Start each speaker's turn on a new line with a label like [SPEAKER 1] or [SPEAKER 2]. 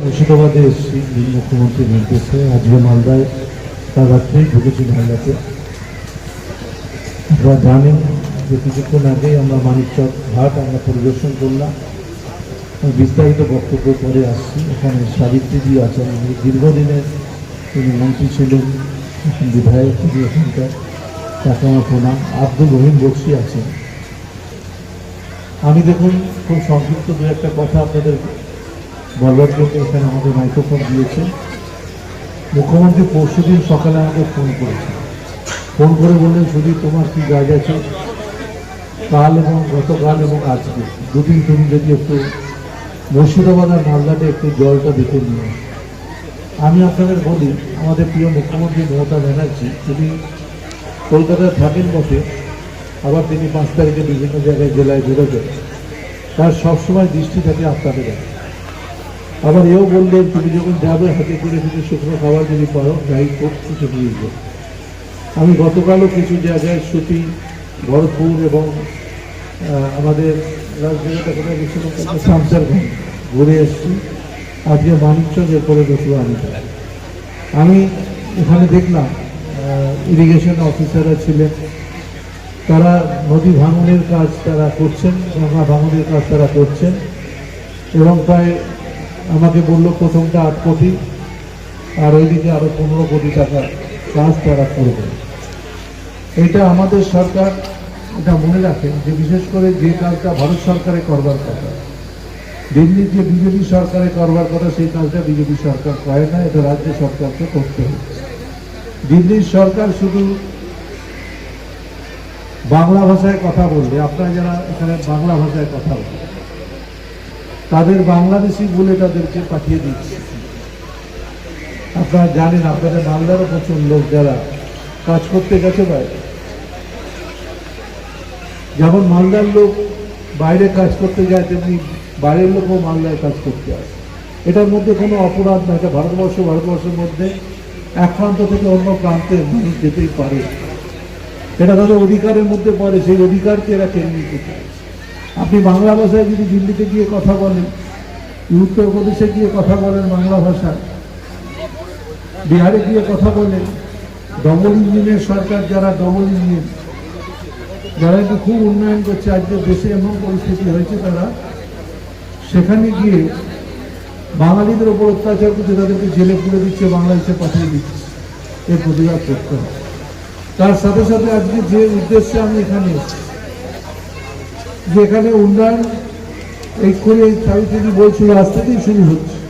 [SPEAKER 1] মুর্শিদাবাদে এসেছি মুখ্যমন্ত্রীর নির্দেশে আজকে মালদায় তার রাত্রেই ঢুকেছি মালদাতে। আপনারা জানেন যে কিছুক্ষণ আগেই আমরা মানিকচক ঘাট আমরা পরিদর্শন করলাম। বিস্তারিত বক্তব্য পরে আসছি। এখানে সাবিত্রী আছেন উনি দীর্ঘদিনের তিনি মন্ত্রী ছিলেন, এখন বিধায়ক তিনি এখানকার, তাকে আমার প্রণাম। আব্দুল রহিম বক্সি আছেন। আমি দেখুন, খুব সংক্ষিপ্ত দু একটা কথা আপনাদের বলবার এখানে আমাদের মাইক্রোফোন দিয়েছে। মুখ্যমন্ত্রী পরশুদিন সকালে আমাকে ফোন করেছে ফোন করে বললেন শুধু তোমার কি কাজ আছে? কাল এবং গতকাল এবং আজকে। দুদিন তুমি যদি একটু মুর্শিদাবাদ আর মালদাতে একটু জলটা দেখে নিয়ে আমি আপনাদের বলি, আমাদের প্রিয় মুখ্যমন্ত্রী মমতা ব্যানার্জি, তিনি কলকাতায় থাকেন বসে আবার তিনি পাঁচ তারিখে বিভিন্ন জায়গায় জেলায় বেরোবেন তার সবসময় দৃষ্টি থাকে আপনাদের আবার এও বললেন তুমি যখন যাবে হাতে করে কিছু শুকনো খাবার যদি পারো গাইড করতে কিছু নিয়ে আমি গতকালও কিছু জায়গায় সুতি ভরতপুর এবং আমাদের শামসারগঞ্জ ঘুরে এসেছি। আজকে মানিকচক এরপরে বসবো আমি আমি এখানে দেখলাম ইরিগেশন অফিসাররা ছিলেন। তারা নদী ভাঙনের কাজ তারা করছেন গঙ্গা ভাঙনের কাজ তারা করছেন। এবং প্রায় আমাকে বলল প্রথমটা আট কোটি, আর ওইদিকে আরও পনেরো কোটি টাকা কাজ তারা করবে। এটা আমাদের সরকার, এটা মনে রাখেন যে বিশেষ করে যে কাজটা ভারত সরকারে করবার কথা দিল্লির যে বিজেপি সরকারে করবার কথা, সেই কাজটা বিজেপি সরকার করে না, এটা রাজ্য সরকারকে করতে হবে। দিল্লির সরকার শুধু বাংলা ভাষায় কথা বললে আপনারা যারা এখানে বাংলা ভাষায় কথা বলেন তাদের বাংলাদেশি বলে তাদেরকে পাঠিয়ে দিচ্ছে। আপনারা জানেন, আপনাদের মালদারও প্রচুর লোক যারা কাজ করতে গেছে বাইরে। যেমন মালদার লোক বাইরে কাজ করতে যায়, তেমনি বাইরের লোকও মালদায় কাজ করতে আসে। এটার মধ্যে কোনো অপরাধ না, এটা ভারতবর্ষ, ভারতবর্ষের মধ্যে এক প্রান্ত থেকে অন্য প্রান্তে মানুষ যেতেই পারে। এটা তাদের অধিকারের মধ্যে পড়ে, সেই অধিকারকে এরা নিতে চায় আপনি বাংলা ভাষায় যদি দিল্লিতে গিয়ে কথা বলেন, উত্তরপ্রদেশে গিয়ে কথা বলেন বাংলা ভাষায় বিহারে গিয়ে কথা বলেন ডবল ইঞ্জিনের সরকার যারা ডবল ইঞ্জিন, যারা একটু খুব উন্নয়ন করছে, আজকে দেশে এমন পরিস্থিতি হয়েছে তারা, সেখানে গিয়ে বাঙালিদের ওপর অত্যাচার করছে, তাদেরকে জেলে পুরে দিচ্ছে, বাংলাদেশে পাঠিয়ে দিচ্ছে। এর প্রতিবাদ করতে হবে। তার সাথে সাথে আজকে যে উদ্দেশ্যে আমি এখানে এসেছি যে এখানে উন্নয়ন এই করে চাবি বলছিল আজ থেকেই শুরু হচ্ছে।